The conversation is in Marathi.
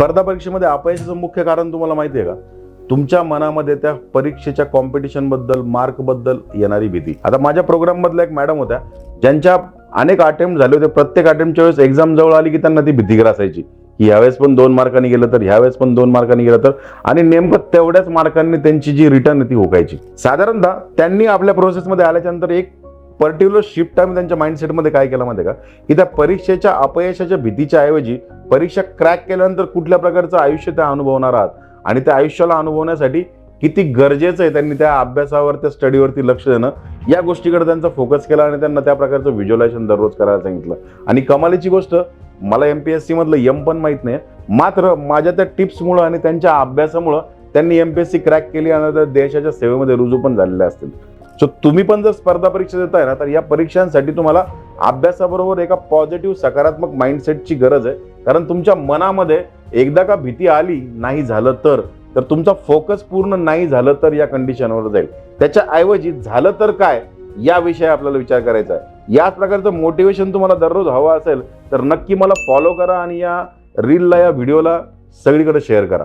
स्पर्धा परीक्षेमध्ये अपयशाचं मुख्य कारण तुम्हाला माहिती आहे का? तुमच्या मनामध्ये त्या परीक्षेच्या कॉम्पिटिशनबद्दल मार्कबद्दल येणारी भीती. आता माझ्या प्रोग्राम मधल्या एक मॅडम होत्या ज्यांच्या अनेक अटेम्प्ट झाले होते. प्रत्येक अटेम्प्टच्या वेळेस एक्झाम जवळ आली की त्यांना ती भीती असायची. की ह्यावेळेस पण दोन मार्कांनी गेलं तर ह्यावेळेस पण दोन मार्कांनी गेलं तर. आणि नेमकं तेवढ्याच मार्कांनी त्यांची जी रिटर्न ती होकायची. साधारणतः त्यांनी आपल्या प्रोसेसमध्ये आल्याच्यानंतर एक पर्टिक्युलर शिफ्ट टाइम त्यांच्या माइंडसेटमध्ये काय केलं माहिती का? की त्या परीक्षेच्या अपयशाच्या भीतीच्या ऐवजी परीक्षा क्रॅक केल्यानंतर कुठल्या प्रकारचं आयुष्य त्या अनुभवणार आहात? आणि त्या आयुष्याला अनुभवण्यासाठी किती गरजेचं आहे त्यांनी त्या अभ्यासावर त्या स्टडीवरती लक्ष देणं? या गोष्टीकडे त्यांचा फोकस केला आणि त्यांना त्या प्रकारचं व्हिज्युअलायझेशन दररोज करायला सांगितलं. आणि कमालीची गोष्ट मला एम पी एस सी मधलं यम पण माहीत नाही. मात्र माझ्या त्या टिप्समुळं आणि त्यांच्या अभ्यासामुळं त्यांनी M P S C crack केली आणि त्या देशाच्या सेवेमध्ये रुजू पण झालेले असतील. सो तुम्ही पण जर स्पर्धा परीक्षा देताय ना तर या परीक्षांसाठी तुम्हाला अभ्यासाबरोबर एका पॉझिटिव्ह सकारात्मक माइंडसेटची गरज आहे. कारण तुमच्या मनामध्ये एकदा का भीती आली नाही झालं तर तर तुमचा फोकस पूर्ण नाही झालं तर या कंडिशनवर जाईल. त्याच्या ऐवजी झालं तर काय या विषयी आपल्याला विचार करायचा आहे. याच प्रकारचं मोटिवेशन तुम्हाला दररोज हवं असेल तर नक्की मला फॉलो करा आणि या रीलला या व्हिडिओला सगळीकडे शेअर करा.